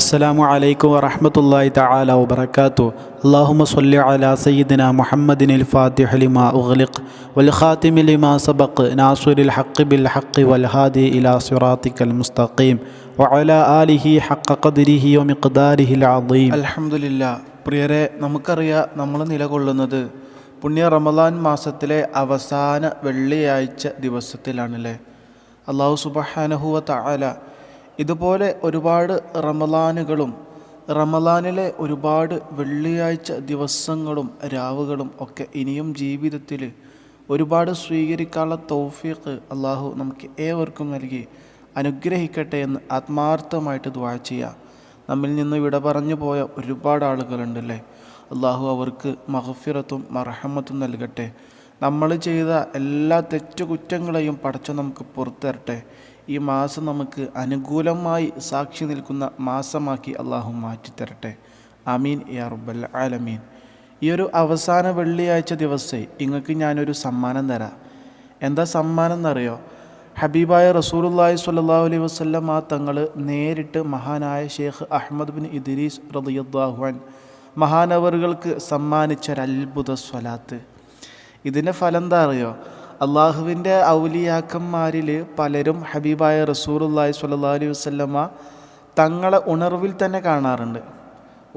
السلام عليكم ورحمة الله تعالى وبركاته اللهم صل على سيدنا محمد الفاتح لما أغلق والخاتم لما سبق ناصر الحق بالحق والهادي إلى صراطك المستقيم وعلى آله حق قدره ومقداره العظيم അൽഹംദുലില്ല പ്രിയരെ നമുക്കറിയാം നമ്മൾ നിലകൊള്ളുന്നത് പുണ്യ റമദാൻ മാസത്തിലെ അവസാന വെള്ളിയാഴ്ച ദിവസത്തിലാണല്ലേ അള്ളാഹു സുബഹാനഹുവ തആല ഇതുപോലെ ഒരുപാട് റമലാനുകളും റമലാനിലെ ഒരുപാട് വെള്ളിയാഴ്ച ദിവസങ്ങളും രാവുകളും ഒക്കെ ഇനിയും ജീവിതത്തിൽ ഒരുപാട് സ്വീകരിക്കാനുള്ള തൗഫീഖ് അള്ളാഹു നമുക്ക് ഏവർക്കും നൽകി. അനുഗ്രഹിക്കട്ടെ എന്ന് ആത്മാർത്ഥമായിട്ട് ദ്വാ ചെയ്യാം. നമ്മിൽ നിന്ന് വിട പറഞ്ഞു പോയ ഒരുപാട് ആളുകളുണ്ടല്ലേ? അള്ളാഹു അവർക്ക് മഹഫിറത്തും മർഹമത്തും നൽകട്ടെ. നമ്മൾ ചെയ്ത എല്ലാ തെറ്റുകുറ്റങ്ങളെയും പടച്ചു നമുക്ക് പുറത്തരട്ടെ ഈ മാസം നമുക്ക് അനുകൂലമായി സാക്ഷി നിൽക്കുന്ന മാസമാക്കി അള്ളാഹു മാറ്റിത്തരട്ടെ. അമീൻ യാ ആലമീൻ. ഈ ഒരു അവസാന വെള്ളിയാഴ്ച ദിവസേ ഇങ്ങക്ക് ഞാനൊരു സമ്മാനം തരാം. എന്താ സമ്മാനം എന്നറിയോ? ഹബീബായ റസൂലുള്ളാഹി സ്വല്ലല്ലാഹു അലൈഹി വസല്ലം ആ തങ്ങൾ നേരിട്ട് മഹാനായ ഷേഖ് അഹമ്മദ് ബിൻ ഇദ്രീസ് റളിയല്ലാഹു അൻ മഹാനവറുകൾക്ക് സമ്മാനിച്ച ഒരു അത്ഭുത സ്വലാത്ത്. ഇതിന്റെ ഫലം എന്താ അറിയോ? അള്ളാഹുവിന്റെ ഔലിയാക്കന്മാരിൽ പലരും ഹബീബായ റസൂലുള്ളാഹി സ്വല്ലല്ലാഹു അലൈഹി വസല്ലമ തങ്ങളെ ഉണർവിൽ തന്നെ കാണാറുണ്ട്.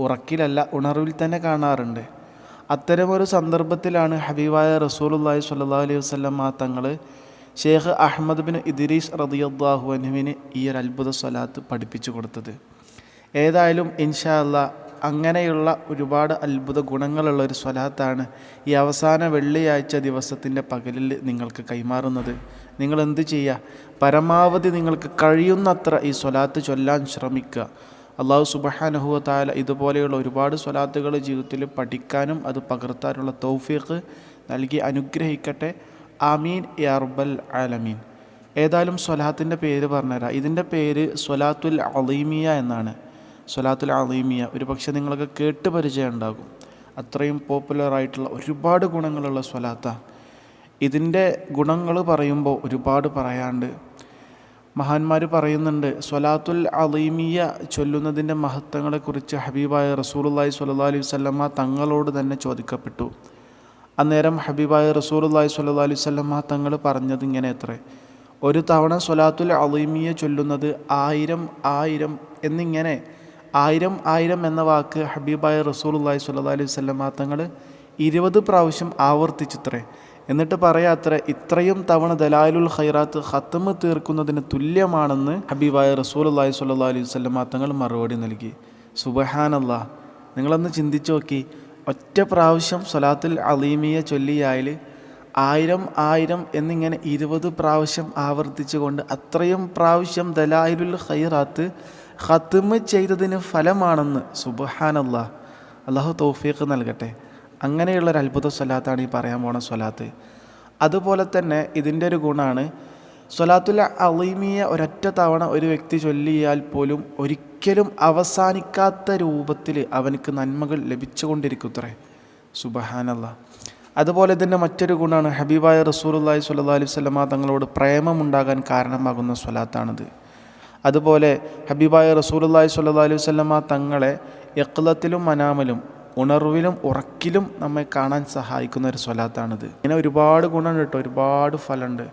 ഉറക്കിലല്ല ഉണർവിൽ തന്നെ കാണാറുണ്ട്. അത്തരമൊരു സന്ദർഭത്തിലാണ് ഹബീബായ റസൂലുള്ളാഹി സ്വല്ലല്ലാഹു അലൈഹി വസല്ലമ തങ്ങൾ ഷേഖ് അഹമ്മദ് ബിൻ ഇദ്രീസ് റളിയല്ലാഹു അൻഹുവിന് ഈ ഒരു അത്ഭുത സ്വലാത്ത് പഠിപ്പിച്ചു കൊടുത്തത്. ഏതായാലും ഇൻഷാ അല്ലാ അങ്ങനെയുള്ള ഒരുപാട് അത്ഭുത ഗുണങ്ങളുള്ള ഒരു സ്വലാത്താണ് ഈ അവസാന വെള്ളിയാഴ്ച ദിവസത്തിന്റെ പകലിൽ നിങ്ങൾക്ക് കൈമാറുന്നത്. നിങ്ങൾ എന്ത് ചെയ്യുക? പരമാവധി നിങ്ങൾക്ക് കഴിയുന്നത്ര ഈ സ്വലാത്ത് ചൊല്ലാൻ ശ്രമിക്കുക. അള്ളാഹു സുബഹാനഹുവ താല ഇതുപോലെയുള്ള ഒരുപാട് സ്വലാത്തുകൾ ജീവിതത്തിൽ പഠിക്കാനും അത് പകർത്താനുള്ള തൗഫീഖ് നൽകി അനുഗ്രഹിക്കട്ടെ. ആമീൻ യർബൽ ആലമീൻ. ഏതായാലും സ്വലാത്തിന്റെ പേര് പറഞ്ഞുതരാം. ഇതിന്റെ പേര് സ്വലാത്തുൽ അലീമിയ എന്നാണ്. സ്വലാത്തുൽ അലീമിയ ഒരു പക്ഷേ നിങ്ങൾക്ക് കേട്ട് പരിചയം ഉണ്ടാകും. അത്രയും പോപ്പുലറായിട്ടുള്ള ഒരുപാട് ഗുണങ്ങളുള്ള സ്വലാത്ത. ഇതിന്റെ ഗുണങ്ങൾ പറയുമ്പോൾ ഒരുപാട് പറയാണ്ട് മഹാന്മാർ പറയുന്നുണ്ട് സ്വലാത്തുൽ അലീമിയ ചൊല്ലുന്നതിന്റെ മഹത്വങ്ങളെക്കുറിച്ച് ഹബീബായ റസൂലുള്ളാഹി സ്വല്ലല്ലാഹി അലൈഹി വല്ലമ്മ തങ്ങളോട് തന്നെ ചോദിക്കപ്പെട്ടു. അന്നേരം ഹബീബായ റസൂലുള്ളാഹി സ്വല്ലല്ലാഹി അലൈഹി വല്ലമ്മ തങ്ങൾ പറഞ്ഞത് ഇങ്ങനെ എത്ര ഒരു തവണ സ്വലാത്തുൽ അലീമിയ ചൊല്ലുന്നത് ആയിരം ആയിരം എന്നിങ്ങനെ ആയിരം ആയിരം എന്ന വാക്ക് ഹബീബായ റസൂലുള്ളാഹി സ്വല്ലല്ലാഹി അലൈഹി വസല്ലമ തങ്ങൾ ഇരുപത് പ്രാവശ്യം ആവർത്തിച്ചിത്രേ. എന്നിട്ട് പറയാത്ര ഇത്രയും തവണ ദലാലുൽ ഖൈറാത്ത് ഹത്തമ് തീർക്കുന്നതിന് തുല്യമാണെന്ന് ഹബീബായ റസൂലുള്ളാഹി സ്വല്ലല്ലാഹി അലൈഹി വസല്ലമ തങ്ങൾ മറുപടി നൽകി. സുബഹാനല്ലാ നിങ്ങളൊന്ന് ചിന്തിച്ചു നോക്കി. ഒറ്റ പ്രാവശ്യം സ്വലാത്തുൽ അലീമിയ ചൊല്ലിയായൽ ആയിരം ആയിരം എന്നിങ്ങനെ ഇരുപത് പ്രാവശ്യം ആവർത്തിച്ചുകൊണ്ട് അത്രയും പ്രാവശ്യം ദലായിലുൽ ഖൈറാത്ത് ഖത്തുമ് ചെയ്തതിന് ഫലമാണെന്ന് സുബഹാനല്ലാ. അള്ളാഹു തൗഫീഖ് നൽകട്ടെ. അങ്ങനെയുള്ള ഒരു അത്ഭുത സ്വലാത്താണ് ഈ പറയാൻ പോണ സ്വലാത്ത്. അതുപോലെ തന്നെ ഇതിന്റെ ഒരു ഗുണമാണ് സ്വലാത്തുൽ അലീമിയ ഒരൊറ്റ തവണ ഒരു വ്യക്തി ചൊല്ലിയാൽ പോലും ഒരിക്കലും അവസാനിക്കാത്ത രൂപത്തിൽ അവനക്ക് നന്മകൾ ലഭിച്ചുകൊണ്ടിരിക്കുത്രേ. സുബഹാനല്ല. അതുപോലെ ഇതിന്റെ മറ്റൊരു ഗുണമാണ് ഹബീബായ റസൂലുള്ളാഹി സ്വല്ലല്ലാഹി അലൈഹി വസല്ലമ തങ്ങളോട് പ്രേമമുണ്ടാകാൻ കാരണമാകുന്ന സ്വലാത്താണിത്. അതുപോലെ ഹബീബായ റസൂലുള്ളാഹി സ്വല്ലല്ലാഹി അലൈഹി വസല്ലമ തങ്ങളെ യക്ലത്തിലും മനാമലും ഉണർവിലും ഉറക്കിലും നമ്മെ കാണാൻ സഹായിക്കുന്ന ഒരു സ്വലാത്താണിത്. ഇങ്ങനെ ഒരുപാട് ഗുണമുണ്ട് കേട്ടോ ഒരുപാട് ഫലമുണ്ട്.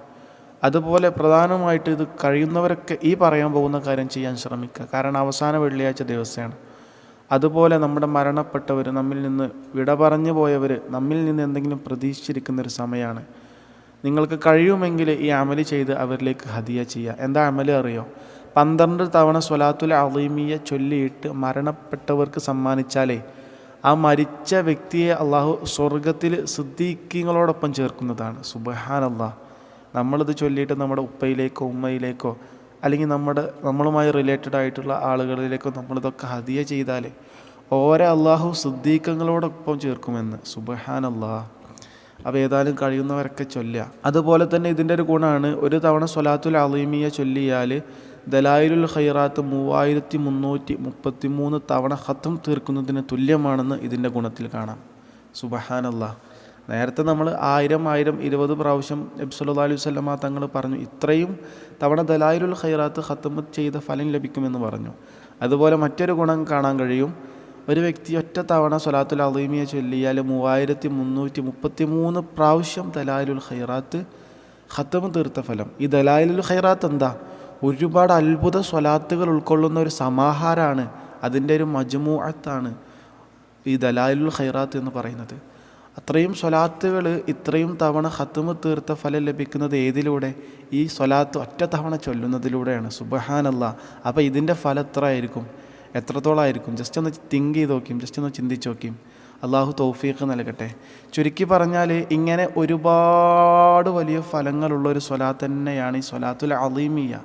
അതുപോലെ പ്രധാനമായിട്ട് ഇത് കഴിയുന്നവരൊക്കെ ഈ പറയാൻ പോകുന്ന കാര്യം ചെയ്യാൻ ശ്രമിക്കുക. കാരണം അവസാന വെള്ളിയാഴ്ച ദിവസമാണ്. അതുപോലെ നമ്മുടെ മരണപ്പെട്ടവർ നമ്മിൽ നിന്ന് വിട പറഞ്ഞു പോയവർ നമ്മിൽ നിന്ന് എന്തെങ്കിലും പ്രതീക്ഷിച്ചിരിക്കുന്ന ഒരു സമയമാണ്. നിങ്ങൾക്ക് കഴിയുമെങ്കിൽ ഈ അമൽ ചെയ്ത് അവരിലേക്ക് ഹദിയ ചെയ്യുക. എന്താ അമൽ അറിയോ? പന്ത്രണ്ട് തവണ സ്വലാത്തുൽ അലീമിയ ചൊല്ലിയിട്ട് മരണപ്പെട്ടവർക്ക് സമ്മാനിച്ചാലേ ആ മരിച്ച വ്യക്തിയെ അള്ളാഹു സ്വർഗത്തിൽ സിദ്ദീഖിങ്ങളോടൊപ്പം ചേർക്കുന്നതാണ്. സുബഹാൻ അള്ളാഹ് നമ്മളിത് ചൊല്ലിയിട്ട് നമ്മുടെ ഉപ്പയിലേക്കോ ഉമ്മയിലേക്കോ അല്ലെങ്കിൽ നമ്മുടെ നമ്മളുമായി റിലേറ്റഡ് ആയിട്ടുള്ള ആളുകളിലേക്കോ നമ്മളിതൊക്കെ ഹതിയ ചെയ്താൽ ഓരോ അള്ളാഹു സിദ്ദീഖങ്ങളോടൊപ്പം ചേർക്കുമെന്ന്. സുബഹാൻ അള്ളാഹ് അപ്പോൾ ഏതായാലും കഴിയുന്നവരൊക്കെ ചൊല്ലുക. അതുപോലെ തന്നെ ഇതിന്റെ ഒരു ഗുണമാണ് ഒരു തവണ സ്വലാത്തുൽ അലീമിയ ചൊല്ലിയാൽ ദലായിലുൽ ഖൈറാത്ത് മൂവായിരത്തി മുന്നൂറ്റി മുപ്പത്തി മൂന്ന് തവണ ഹത്തം തീർക്കുന്നതിന് തുല്യമാണെന്ന് ഇതിന്റെ ഗുണത്തിൽ കാണാം. സുബഹാനല്ലാ. നേരത്തെ നമ്മൾ ആയിരം ആയിരം ഇരുപത് പ്രാവശ്യം നബ്സുല്ലാ അലൈഹി വല്ലമ തങ്ങൾ പറഞ്ഞു ഇത്രയും തവണ ദലായിലുൽ ഖൈറാത്ത് ഹത്തം ചെയ്ത ഫലം ലഭിക്കുമെന്ന് പറഞ്ഞു. അതുപോലെ മറ്റൊരു ഗുണം കാണാൻ കഴിയും. ഒരു വ്യക്തി ഒറ്റ തവണ സ്വലാത്തുൽ അലീമിയെ ചൊല്ലിയാൽ മൂവായിരത്തി മുന്നൂറ്റി മുപ്പത്തി മൂന്ന് പ്രാവശ്യം ദലായിലുൽ ഖൈറാത്ത് ഹത്തം തീർത്ത ഫലം. ഈ ദലായിലുൽ ഖൈറാത്ത് എന്താ? ഒരുപാട് അത്ഭുത സ്വലാത്തുകൾ ഉൾക്കൊള്ളുന്ന ഒരു സമാഹാരമാണ് അതിന്റെ ഒരു മജ്മൂഅത്താണ് ഈ ദലായിലുൽ ഖൈറാത്ത് എന്ന് പറയുന്നത്. അത്രയും സ്വലാത്തുകൾ ഇത്രയും തവണ ഹത്തുമ് തീർത്ത ഫലം ലഭിക്കുന്നത് ഏതിലൂടെ? ഈ സ്വലാത്ത് ഒറ്റ തവണ ചൊല്ലുന്നതിലൂടെയാണ്. സുബഹാനല്ല. അപ്പോൾ ഇതിന്റെ ഫലം എത്ര ആയിരിക്കും എത്രത്തോളമായിരിക്കും ജസ്റ്റ് ഒന്ന് തിങ്ക് ചെയ്ത് നോക്കിയും ജസ്റ്റ് ഒന്ന് ചിന്തിച്ച് നോക്കിയും. അള്ളാഹു തൗഫീഖ് നൽകട്ടെ. ചുരുക്കി പറഞ്ഞാൽ ഇങ്ങനെ ഒരുപാട് വലിയ ഫലങ്ങളുള്ള ഒരു സ്വലാത്ത് തന്നെയാണ് ഈ സ്വലാത്തുൽ അലീമിയ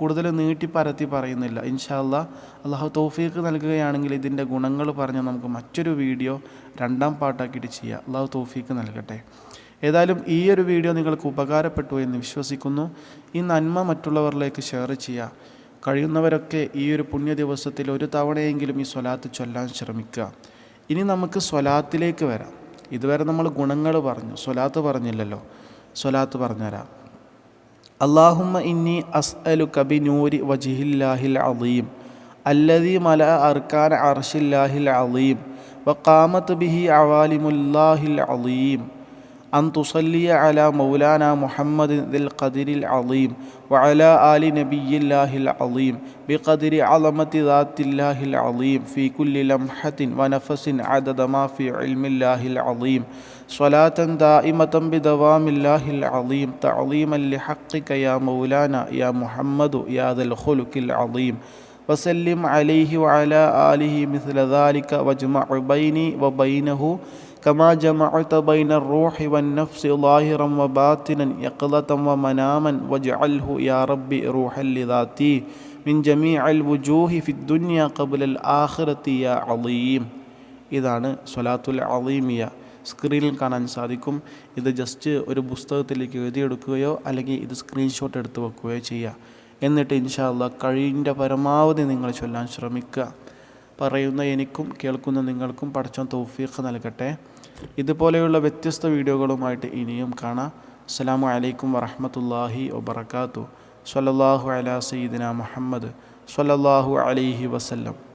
കൂടുതൽ നീട്ടി പരത്തി പറയുന്നില്ല. ഇൻഷാല്ല അള്ളാഹു തൗഫീഖ് നൽകുകയാണെങ്കിൽ ഇതിന്റെ ഗുണങ്ങൾ പറഞ്ഞ് നമുക്ക് മറ്റൊരു വീഡിയോ രണ്ടാം പാട്ടാക്കിയിട്ട് ചെയ്യാം. അള്ളാഹു തൗഫീഖ് നൽകട്ടെ. ഏതായാലും ഈ ഒരു വീഡിയോ നിങ്ങൾക്ക് ഉപകാരപ്പെട്ടു എന്ന് വിശ്വസിക്കുന്നു. ഈ നന്മ മറ്റുള്ളവരിലേക്ക് ഷെയർ ചെയ്യുക. കഴിയുന്നവരൊക്കെ ഈ ഒരു പുണ്യ ദിവസത്തിൽ ഒരു തവണയെങ്കിലും ഈ സ്വലാത്ത് ചൊല്ലാൻ ശ്രമിക്കുക. ഇനി നമുക്ക് സ്വലാത്തിലേക്ക് വരാം. ഇതുവരെ നമ്മൾ ഗുണങ്ങൾ പറഞ്ഞു. സ്വലാത്ത് പറഞ്ഞില്ലല്ലോ. സ്വലാത്ത് പറഞ്ഞുതരാം. അള്ളാഹുമ്മ ഇന്നി അസ് അലു കബി നൂരി വജിഹില്ലാഹിൽ അലീം അല്ലതി മല അർക്കാൻ അർഷില്ലാഹിൽ അലീം വക്കാമത്ത് ബിഹി അവാലിമുല്ലാഹിൽ അലീം അൻ തുസല്ലിയ അല മൗലാന മുഹമ്മദ് ദിൽ ഖദിരിൽ അലീം വഅല ആലി നബിയില്ലാഹിൽ അലീം ബിഖദിരി അലമത്തി ദാത്തില്ലാഹിൽ അലീം ഫി കുല്ലി ലംഹത്തിൻ വനഫസിൻ അദദ മാ ഫി ഇൽമില്ലാഹിൽ അലീം സ്വലാത്തൻ ദായിമത്തം ബിദവാമില്ലാഹിൽ അലീം തഅലീമൻ ലിഹഖിക യാ മൗലാന യാ മുഹമ്മദു യാ ദൽ ഖുലുഖിൽ അലീം വസല്ലിം അലൈഹി വഅല ആലിഹി മിസ്ല ദാലിക വജ്മഅ ബൈനി വബൈനഹു കമാ ജമഅത ബൈന റൂഹി വന്നഫ്സി ലാഹിറൻ വബാത്തിനൻ യഖലതൻ വമനാമൻ വജ്അൽഹു യാ റബ്ബി റൂഹൽ ലിദാതി മിൻ ജമീഅൽ വുജൂഹി ഫിദ് ദുനിയ ഖബ്ലൽ ആഖിറത്തി യാ അളീം. ഇതാണ് സ്വലാത്തുൽ അളീമിയ. സ്ക്രീനിൽ കാണാൻ സാധിക്കും. ഇത് ജസ്റ്റ് ഒരു പുസ്തകത്തിലേക്ക് എഴുതിയെടുക്കുകയോ അല്ലെങ്കിൽ ഇത് സ്ക്രീൻഷോട്ട് എടുത്ത് വെക്കുകയോ ചെയ്യുക. എന്നിട്ട് ഇൻഷാല്ല കഴിവിന്റെ പരമാവധി നിങ്ങൾ ചൊല്ലാൻ ശ്രമിക്കുക. പറയുന്ന എനിക്കും കേൾക്കുന്ന നിങ്ങൾക്കും പഠിച്ചോൻ തൗഫീഖ് നൽകട്ടെ. ഇതുപോലെയുള്ള വ്യത്യസ്ത വീഡിയോകളുമായിട്ട് ഇനിയും കാണാം. അസ്സാം വലൈക്കും വറഹമത്തല്ലാഹി വബർക്കാത്തു സല്ലാഹു അലാ സയ്യിദിന മുഹമ്മദ് സല്ലാഹു അലൈഹി വസല്ലം.